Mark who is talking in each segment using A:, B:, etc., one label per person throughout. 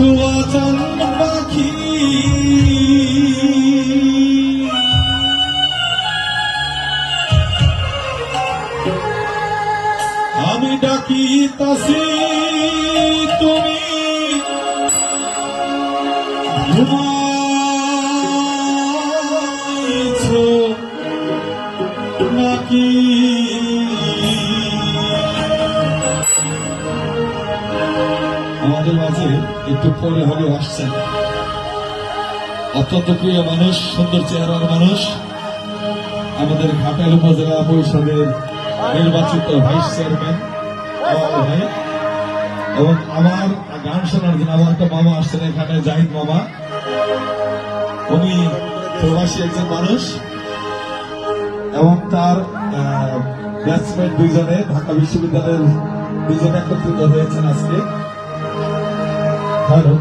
A: সুয়াচন পাখি আমি ডাকি তাসি তুমি ঘুমাইছ নাকি? আমাদের মাঝে একটু পরে হলে আসছেন অত্যন্ত প্রিয় মানুষ, সুন্দর চেহারার মানুষ, আমাদের ঘাটাল উপজেলা পরিষদের নির্বাচিত ভাইস চেয়ারম্যান এবং আমার গান শোনার জন্য আমার একটা মামা আসছেন এখানে, জাহিদ মামা। উনি প্রবাসী একজন মানুষ এবং তার ব্যাটসম্যান দুইজনে ঢাকা বিশ্ববিদ্যালয়ের দুইজনে একত্রিত হয়েছেন আজকে। হ্যালো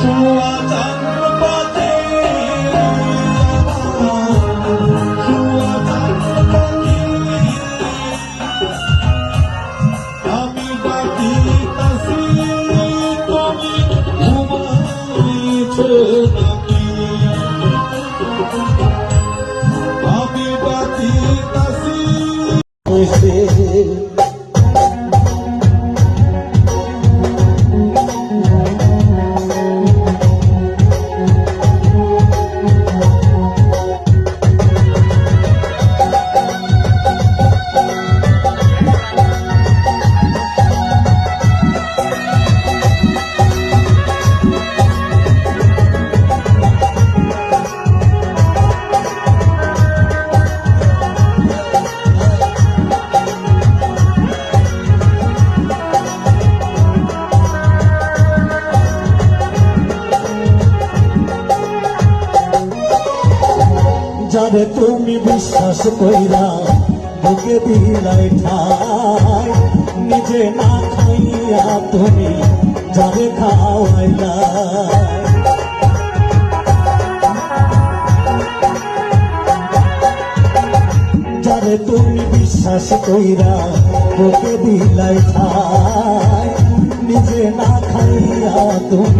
A: সোয়া চাঁদ পাতে আমি ডাকি কাছে তুমি ঘুমাইছ নাকি আমি ডাকি কাছে
B: যারে তুমি বিশ্বাস কইরা বুকে দিলাই ঠাই, নিজে না খাইয়া তুমি যারে খাওয়াইলা যারে তুমি বিশ্বাস কইরা বুকে দিলাই ঠাই, নিজে না খাইয়া তুমি